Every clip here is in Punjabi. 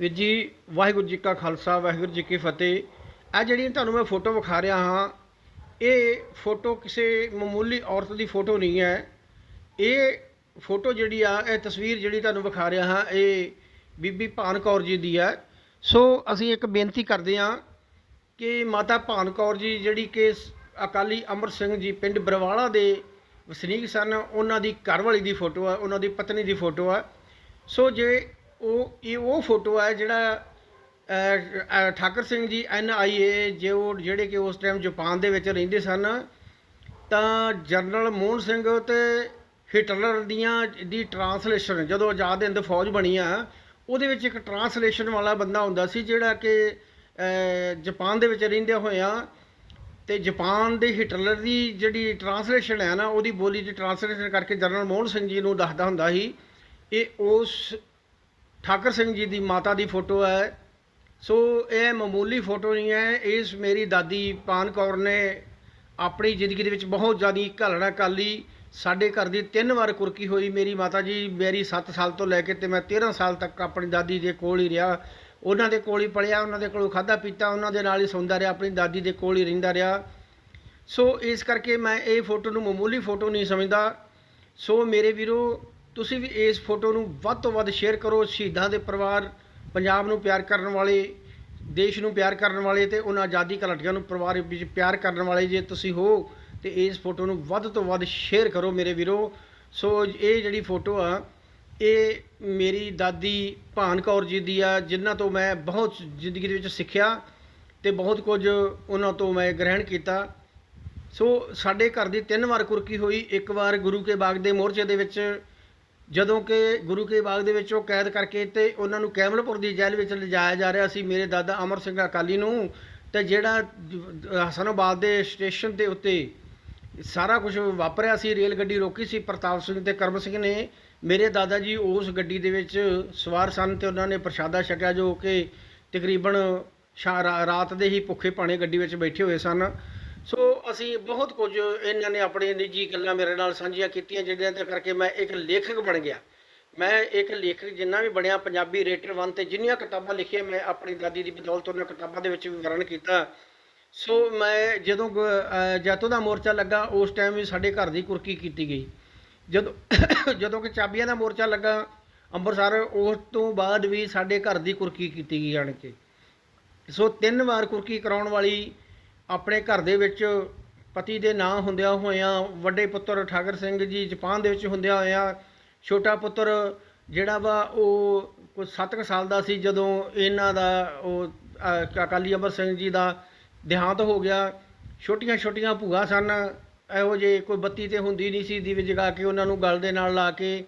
ਵੀਰ ਜੀ, ਵਾਹਿਗੁਰੂ ਜੀ ਕਾ ਖਾਲਸਾ, ਵਾਹਿਗੁਰੂ ਜੀ ਕੀ ਫਤਿਹ। ਇਹ ਜਿਹੜੀ ਤੁਹਾਨੂੰ ਮੈਂ ਫੋਟੋ ਵਿਖਾ ਰਿਹਾ ਹਾਂ, ਇਹ ਫੋਟੋ ਕਿਸੇ ਮਾਮੂਲੀ ਔਰਤ ਦੀ ਫੋਟੋ ਨਹੀਂ ਹੈ। ਇਹ ਫੋਟੋ ਜਿਹੜੀ ਆ, ਇਹ ਤਸਵੀਰ ਜਿਹੜੀ ਤੁਹਾਨੂੰ ਵਿਖਾ ਰਿਹਾ ਹਾਂ, ਇਹ ਬੀਬੀ ਭਾਨ ਕੌਰ ਜੀ ਦੀ ਹੈ। ਸੋ ਅਸੀਂ ਇੱਕ ਬੇਨਤੀ ਕਰਦੇ ਹਾਂ ਕਿ ਮਾਤਾ ਭਾਨ ਕੌਰ ਜੀ, ਜਿਹੜੀ ਕਿ ਸ- ਅਕਾਲੀ ਅਮਰ ਸਿੰਘ ਜੀ ਪਿੰਡ ਬਰਵਾਲਾ ਦੇ ਵਸਨੀਕ ਸਨ, ਉਹਨਾਂ ਦੀ ਘਰਵਾਲੀ ਦੀ ਫੋਟੋ ਆ, ਉਹਨਾਂ ਦੀ ਪਤਨੀ ਦੀ ਫੋਟੋ ਆ। ਸੋ ਜੇ ਉਹ ਇਹ ਉਹ ਫੋਟੋ ਹੈ ਜਿਹੜਾ ਠਾਕਰ ਸਿੰਘ ਜੀ ਐਨ ਆਈ ਏ ਜੇ ਉਹ ਜਿਹੜੇ ਕਿ ਉਸ ਟਾਈਮ ਜਾਪਾਨ ਦੇ ਵਿੱਚ ਰਹਿੰਦੇ ਸਨ ਤਾਂ ਜਨਰਲ ਮੋਹਨ ਸਿੰਘ ਤੇ ਹਿਟਲਰ ਦੀਆਂ ਦੀ ਟਰਾਂਸਲੇਸ਼ਨ ਜਦੋਂ ਆਜ਼ਾਦ ਹਿੰਦ ਫੌਜ ਬਣੀ ਆ ਉਹਦੇ ਵਿੱਚ ਇੱਕ ਟਰਾਂਸਲੇਸ਼ਨ ਵਾਲਾ ਬੰਦਾ ਹੁੰਦਾ ਸੀ ਜਿਹੜਾ ਕਿ ਅਹ, ਜਾਪਾਨ ਦੇ ਵਿੱਚ ਰਹਿੰਦੇ ਹੋਇਆਂ ਤੇ ਜਾਪਾਨ ਦੇ ਹਿਟਲਰ ਦੀ ਜਿਹੜੀ ਟਰਾਂਸਲੇਸ਼ਨ ਹੈ ਨਾ ਉਹਦੀ ਬੋਲੀ ਦੀ ਟਰਾਂਸਲੇਸ਼ਨ ਕਰਕੇ ਜਨਰਲ ਮੋਹਨ ਸਿੰਘ ਜੀ ਨੂੰ ਦੱਸਦਾ ਹੁੰਦਾ ਸੀ ਇਹ ਉਸ ਠਾਕਰ ਸਿੰਘ ਜੀ ਦੀ ਮਾਤਾ ਦੀ ਫੋਟੋ ਹੈ। ਸੋ ਇਹ ਮਾਮੂਲੀ ਫੋਟੋ ਨਹੀਂ ਹੈ। ਇਸ ਮੇਰੀ ਦਾਦੀ ਪਾਨ ਕੌਰ ਨੇ ਆਪਣੀ ਜ਼ਿੰਦਗੀ ਦੇ ਵਿੱਚ ਬਹੁਤ ਜ਼ਿਆਦਾ ਘਾਲਣਾ ਕਾਲੀ ਸਾਡੇ ਘਰ ਦੀ ਤਿੰਨ ਵਾਰ ਕੁਰਕੀ ਹੋਈ ਮੇਰੀ ਮਾਤਾ ਜੀ। ਮੇਰੀ 7 ਸਾਲ ਤੋਂ ਲੈ ਕੇ ਤੇ ਮੈਂ 13 ਸਾਲ ਤੱਕ ਆਪਣੀ ਦਾਦੀ ਦੇ ਕੋਲ ਹੀ ਰਿਹਾ। ਉਹਨਾਂ ਦੇ ਕੋਲ ਹੀ ਪੜਿਆ ਉਹਨਾਂ ਦੇ ਕੋਲੋਂ ਖਾਦਾ ਪੀਤਾ, ਉਹਨਾਂ ਦੇ ਨਾਲ ਹੀ ਸੌਂਦਾ ਰਿਹਾ, ਆਪਣੀ ਦਾਦੀ ਦੇ ਕੋਲ ਹੀ ਰਹਿੰਦਾ ਰਿਹਾ। ਸੋ ਇਸ ਕਰਕੇ ਮੈਂ ਇਹ ਫੋਟੋ ਨੂੰ ਮਾਮੂਲੀ ਫੋਟੋ ਨਹੀਂ ਸਮਝਦਾ। ਸੋ ਮੇਰੇ ਵੀਰੋ ਤੁਸੀਂ ਵੀ ਇਸ ਫੋਟੋ ਨੂੰ ਵੱਧ ਤੋਂ ਵੱਧ ਸ਼ੇਅਰ ਕਰੋ, ਸ਼ਹੀਦਾਂ ਦੇ ਪਰਿਵਾਰ, ਪੰਜਾਬ ਨੂੰ ਪਿਆਰ ਕਰਨ ਵਾਲੇ, ਦੇਸ਼ ਨੂੰ ਪਿਆਰ ਕਰਨ ਵਾਲੇ ਤੇ ਉਹਨਾਂ ਆਜ਼ਾਦੀ ਘੁਲਾਟੀਆਂ ਨੂੰ ਪਰਿਵਾਰ ਵਿੱਚ ਪਿਆਰ ਕਰਨ ਵਾਲੇ ਜੇ ਤੁਸੀਂ ਹੋ, ਤੇ ਇਸ ਫੋਟੋ ਨੂੰ ਵੱਧ ਤੋਂ ਵੱਧ ਸ਼ੇਅਰ ਕਰੋ ਮੇਰੇ ਵੀਰੋ। ਸੋ ਇਹ ਜਿਹੜੀ ਫੋਟੋ ਆ, ਇਹ ਮੇਰੀ ਦਾਦੀ ਭਾਨ ਕੌਰ ਜੀ ਦੀ ਆ, ਜਿਨ੍ਹਾਂ ਤੋਂ ਮੈਂ ਬਹੁਤ ਜ਼ਿੰਦਗੀ ਦੇ ਵਿੱਚ ਸਿੱਖਿਆ ਤੇ ਬਹੁਤ ਕੁਝ ਉਹਨਾਂ ਤੋਂ ਮੈਂ ਗ੍ਰਹਿਣ ਕੀਤਾ। ਸੋ ਸਾਡੇ ਘਰ ਦੀ ਤਿੰਨ ਵਾਰ ਕੁਰਕੀ ਹੋਈ, ਇੱਕ ਵਾਰ ਗੁਰੂ ਕੇ ਬਾਗ ਦੇ ਮੋਰਚੇ ਦੇ ਵਿੱਚ ਜਦੋਂ ਕਿ ਗੁਰੂ ਕੇ ਬਾਗ ਦੇ ਵਿੱਚ ਉਹ ਕੈਦ ਕਰਕੇ ਤੇ ਉਹਨਾਂ ਨੂੰ ਕੈਮਲਪੁਰ ਦੀ ਜੇਲ੍ਹ ਵਿੱਚ ਲਿਜਾਇਆ ਜਾ ਰਿਹਾ ਸੀ। ਮੇਰੇ ਦਾਦਾ ਅਮਰ ਸਿੰਘ ਅਕਾਲੀ ਨੂੰ ਤੇ ਜਿਹੜਾ ਜ- ਹਸਨਾਬਾਦ ਦੇ ਸਟੇਸ਼ਨ ਦੇ ਉੱਤੇ ਸਾਰਾ ਕੁਝ ਵਾਪਰਿਆ ਸੀ। ਰੇਲ ਗੱਡੀ ਰੋਕੀ ਸੀ। ਪ੍ਰਤਾਪ ਸਿੰਘ ਤੇ ਕਰਮ ਸਿੰਘ ਨੇ ਮੇਰੇ ਦਾਦਾ ਜੀ ਉਸ ਗੱਡੀ ਦੇ ਵਿੱਚ ਸਵਾਰ ਸਨ ਤੇ ਉਹਨਾਂ ਨੇ ਪ੍ਰਸ਼ਾਦਾ ਛਕਿਆ ਜੋ ਕਿ ਤਕਰੀਬਨ ਸ਼ਾ- ਰਾਤ ਦੇ ਹੀ ਭੁੱਖੇ ਭਾਣੇ ਗੱਡੀ ਵਿੱਚ ਬੈਠੇ ਹੋਏ ਸਨ। ਅਸੀਂ ਬਹੁਤ ਕੁਝ ਇਹਨਾਂ ਨੇ ਆਪਣੀ ਨਿੱਜੀ ਗੱਲਾਂ ਮੇਰੇ ਨਾਲ ਸਾਂਝੀਆਂ ਕੀਤੀਆਂ ਜਿਹੜਿਆਂ ਦੇ ਕਰਕੇ ਮੈਂ ਇੱਕ ਲੇਖਕ ਬਣ ਗਿਆ। ਮੈਂ ਇੱਕ ਲੇਖਕ ਜਿੰਨਾ ਵੀ ਬਣਿਆ, ਪੰਜਾਬੀ ਰੇਟਰ ਵਨ ਤੇ ਜਿੰਨੀਆਂ ਕਿਤਾਬਾਂ ਲਿਖੀਆਂ, ਮੈਂ ਆਪਣੀ ਦਾਦੀ ਦੀ ਬਦੌਲਤ ਉਹਨਾਂ ਕਿਤਾਬਾਂ ਦੇ ਵਿੱਚ ਵੀ ਵਰਣਨ ਕੀਤਾ। ਸੋ ਮੈਂ ਜਦੋਂ ਗ- ਅਹ, ਜੈਤੋ ਦਾ ਮੋਰਚਾ ਲੱਗਾ, ਉਸ ਟਾਈਮ ਵੀ ਸਾਡੇ ਘਰ ਦੀ ਕੁਰਕੀ ਕੀਤੀ ਗਈ। ਜਦੋਂ ਜਦੋਂ ਕਿ ਚਾਬੀਆਂ ਦਾ ਮੋਰਚਾ ਲੱਗਾ ਅੰਮ੍ਰਿਤਸਰ ਉਸ ਤੋਂ ਬਾਅਦ ਵੀ ਸਾਡੇ ਘਰ ਦੀ ਕੁਰਕੀ ਕੀਤੀ ਗਈ ਆਣ ਕੇ। ਸੋ ਤਿੰਨ ਵਾਰ ਕੁਰਕੀ ਕਰਾਉਣ ਵਾਲੀ ਆਪਣੇ ਘਰ ਦੇ ਵਿੱਚ ਪਤੀ ਦੇ ਨਾਂ ਹੁੰਦਿਆਂ ਹੋਇਆਂ ਵੱਡੇ ਪੁੱਤਰ ਠਾਕਰ ਸਿੰਘ ਜੀ ਜਪਾਨ ਦੇ ਵਿੱਚ ਹੁੰਦਿਆਂ ਹੋਇਆਂ ਛੋਟਾ ਪੁੱਤਰ ਜਿਹੜਾ ਵਾ ਉਹ ਕੋਈ 7 ਸਾਲ ਦਾ ਸੀ ਜਦੋਂ ਇਹਨਾਂ ਦਾ ਉਹ ਅਹ, ਅਕਾਲੀ ਅਮਰ ਸਿੰਘ ਜੀ ਦਾ ਦੇਹਾਂਤ ਹੋ ਗਿਆ। ਛੋਟੀਆਂ ਛੋਟੀਆਂ ਭੂਆ ਸਨ। ਇਹੋ ਜੇ ਕੋਈ ਬੱਤੀ ਤੇ ਹੁੰਦੀ ਨਹੀਂ ਸੀ। ਦੀਵੇ ਜਗਾ ਕੇ ਉਹਨਾਂ ਨੂੰ ਗਲ ਦੇ ਨਾਲ ਲਾ ਕੇ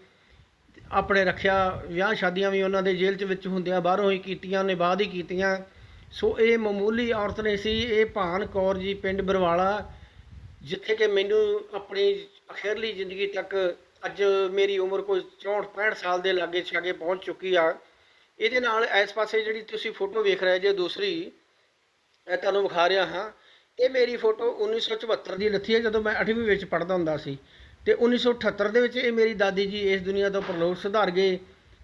ਆਪਣੇ ਰੱਖਿਆ। ਵਿਆਹ ਸ਼ਾਦੀਆਂ ਵੀ ਉਹਨਾਂ ਦੇ ਜੇਲ੍ਹ 'ਚ ਵਿੱਚ ਹੁੰਦਿਆਂ ਬਾਹਰੋਂ ਹੀ ਕੀਤੀਆਂ ਨੇ ਬਾਅਦ ਹੀ ਕੀਤੀਆਂ। ਸੋ ਇਹ ਮਾਮੂਲੀ ਔਰਤ ਨੇ ਸੀ। ਇਹ ਭਾਨ ਕੌਰ ਜੀ ਪਿੰਡ ਬਰਵਾਲਾ। ਜਿੱਥੇ ਕਿ ਮੈਨੂੰ ਆਪਣੀ ਅਖੀਰਲੀ ਜ਼ਿੰਦਗੀ ਤੱਕ ਅੱਜ ਮੇਰੀ ਉਮਰ ਕੋਈ 64 65 ਸਾਲ ਦੇ ਲਾਗੇ ਛਾਗੇ ਪਹੁੰਚ ਚੁੱਕੀ ਆ। ਇਹਦੇ ਨਾਲ ਇਸ ਪਾਸੇ ਜਿਹੜੀ ਤੁਸੀਂ ਫੋਟੋ ਵੇਖ ਰਹੇ ਜੇ ਦੂਸਰੀ ਇਹ ਤੁਹਾਨੂੰ ਵਿਖਾ ਰਿਹਾ ਹਾਂ। ਇਹ ਮੇਰੀ ਫੋਟੋ 1974 ਦੀ ਲੱਥੀ ਹੈ, ਜਦੋਂ ਮੈਂ 8ਵੀਂ ਵਿੱਚ ਪੜ੍ਹਦਾ ਹੁੰਦਾ ਸੀ। ਤੇ 1978 ਦੇ ਵਿੱਚ ਇਹ ਮੇਰੀ ਦਾਦੀ ਜੀ ਇਸ ਦੁਨੀਆ ਤੋਂ ਪਰਲੋਕ ਸੁਧਾਰ ਗਏ।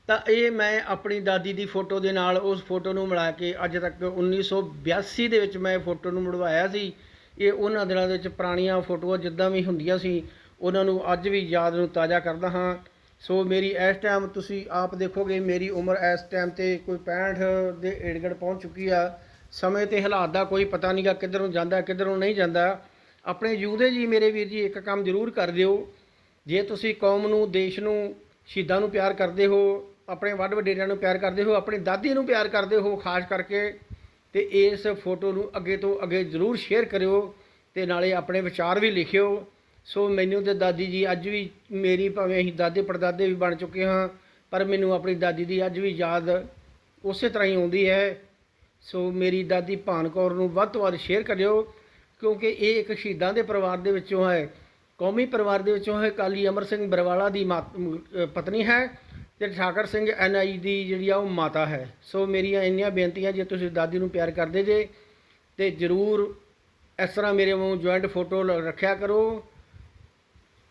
ਤਾਂ ਇਹ ਮੈਂ ਆਪਣੀ ਦਾਦੀ ਦੀ ਫੋਟੋ ਦੇ ਨਾਲ ਉਸ ਫੋਟੋ ਨੂੰ ਮਿਲਾ ਕੇ ਅੱਜ ਤੱਕ 1982 ਦੇ ਵਿੱਚ ਮੈਂ ਇਹ ਫੋਟੋ ਨੂੰ ਮੁੜਵਾਇਆ ਸੀ। ਇਹ ਉਹਨਾਂ ਦਿਨਾਂ ਦੇ ਵਿੱਚ ਪੁਰਾਣੀਆਂ ਫੋਟੋਆਂ ਜਿੱਦਾਂ ਵੀ ਹੁੰਦੀਆਂ ਸੀ, ਉਹਨਾਂ ਨੂੰ ਅੱਜ ਵੀ ਯਾਦ ਨੂੰ ਤਾਜ਼ਾ ਕਰਦਾ ਹਾਂ। ਸੋ ਮੇਰੀ ਇਸ ਟਾਈਮ ਤੁਸੀਂ ਆਪ ਦੇਖੋਗੇ, ਮੇਰੀ ਉਮਰ ਇਸ ਟਾਈਮ ਤੇ ਕੋਈ 65 ਦੇ ਏੜਗੜ ਪਹੁੰਚ ਚੁੱਕੀ ਆ। ਸਮੇਂ ਤੇ ਹਾਲਾਤ ਦਾ ਕੋਈ ਪਤਾ ਨਹੀਂਗਾ ਨੂੰ ਜਾਂਦਾ, ਕਿੱਧਰ ਨੂੰ ਨਹੀਂ ਜਾਂਦਾ। ਆਪਣੇ ਜੂਦੇ ਜੀ ਮੇਰੇ ਵੀਰ ਜੀ, ਇੱਕ ਕੰਮ ਜ਼ਰੂਰ ਕਰ ਦਿਓ। ਜੇ ਤੁਸੀਂ ਕੌਮ ਨੂੰ, ਦੇਸ਼ ਨੂੰ ਸ਼ਹੀਦਾਂ ਨੂੰ ਪਿਆਰ ਕਰਦੇ ਹੋ, ਆਪਣੇ ਵੱਡ ਵਡੇਰਿਆਂ ਨੂੰ ਪਿਆਰ ਕਰਦੇ ਹੋ, ਆਪਣੀ ਦਾਦੀ ਨੂੰ ਪਿਆਰ ਕਰਦੇ ਹੋ, ਖਾਸ ਕਰਕੇ ਤੇ ਇਸ ਫੋਟੋ ਨੂੰ ਅੱਗੇ ਤੋਂ ਅੱਗੇ ਜ਼ਰੂਰ ਸ਼ੇਅਰ ਕਰਿਓ ਤੇ ਨਾਲੇ ਆਪਣੇ ਵਿਚਾਰ ਵੀ ਲਿਖਿਓ। ਸੋ ਮੈਨੂੰ ਤੇ ਦਾਦੀ ਜੀ ਅੱਜ ਵੀ ਮੇਰੀ ਭਾਵੇਂ ਅਸੀਂ ਦਾਦੇ ਪੜਦਾਦੇ ਵੀ ਬਣ ਚੁੱਕੇ ਹਾਂ, ਪਰ ਮੈਨੂੰ ਆਪਣੀ ਦਾਦੀ ਦੀ ਅੱਜ ਵੀ ਯਾਦ ਉਸੇ ਤਰ੍ਹਾਂ ਹੀ ਆਉਂਦੀ ਹੈ। ਸੋ ਮੇਰੀ ਦਾਦੀ ਭਾਨ ਕੌਰ ਨੂੰ ਵੱਧ ਤੋਂ ਵੱਧ ਸ਼ੇਅਰ ਕਰਿਓ, ਕਿਉਂਕਿ ਇਹ ਇੱਕ ਸ਼ਹੀਦਾਂ ਦੇ ਪਰਿਵਾਰ ਦੇ ਵਿੱਚੋਂ ਹੈ। ਕੌਮੀ ਪਰਿਵਾਰ ਦੇ ਵਿੱਚੋਂ ਹੈ। ਕਾਲੀ ਅਮਰ ਸਿੰਘ ਬਰਵਾਲਾ ਦੀ ਮਾਤ- ਪਤਨੀ ਹੈ। ਤੇ ਠਾਕਰ ਸਿੰਘ ਐਨਆਈ ਦੀ ਜਿਹੜੀ ਆ ਉਹ ਮਾਤਾ ਹੈ। ਸੋ ਮੇਰੀਆਂ ਇੰਨੀਆਂ ਬੇਨਤੀਆਂ, ਜੇ ਤੁਸੀਂ ਦਾਦੀ ਨੂੰ ਪਿਆਰ ਕਰਦੇ ਜੇ, ਤੇ ਜਰੂਰ ਇਸ ਤਰ੍ਹਾਂ ਮੇਰੇ ਵਾਂਗ ਜੁਆਇੰਟ ਫੋਟੋ ਲ- ਰੱਖਿਆ ਕਰੋ।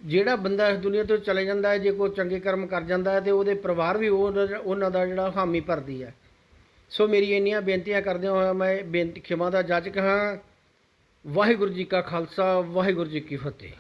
ਜਿਹੜਾ ਬੰਦਾ ਇਸ ਦੁਨੀਆ ਤੋਂ ਚਲੇ ਜਾਂਦਾ ਹੈ, ਜੇ ਕੋਈ ਚੰਗੇ ਕਰਮ ਕਰ ਜਾਂਦਾ ਹੈ, ਤੇ ਉਹਦੇ ਪਰਿਵਾਰ ਵੀ ਉਹਨਾਂ ਦਾ ਜਿਹੜਾ ਹਾਮੀ ਭਰਦੀ ਹੈ। ਸੋ ਮੇਰੀ ਇੰਨੀਆਂ ਬੇਨਤੀਆਂ ਕਰਦਿਆਂ ਹੋਇਆ ਮੈਂ ਬੇਨਤੀ, ਖਿਮਾ ਦਾ ਜੱਜ ਹਾਂ। ਵਾਹਿਗੁਰੂ ਜੀ ਕਾ ਖਾਲਸਾ, ਵਾਹਿਗੁਰੂ ਜੀ ਕੀ ਫਤਿਹ।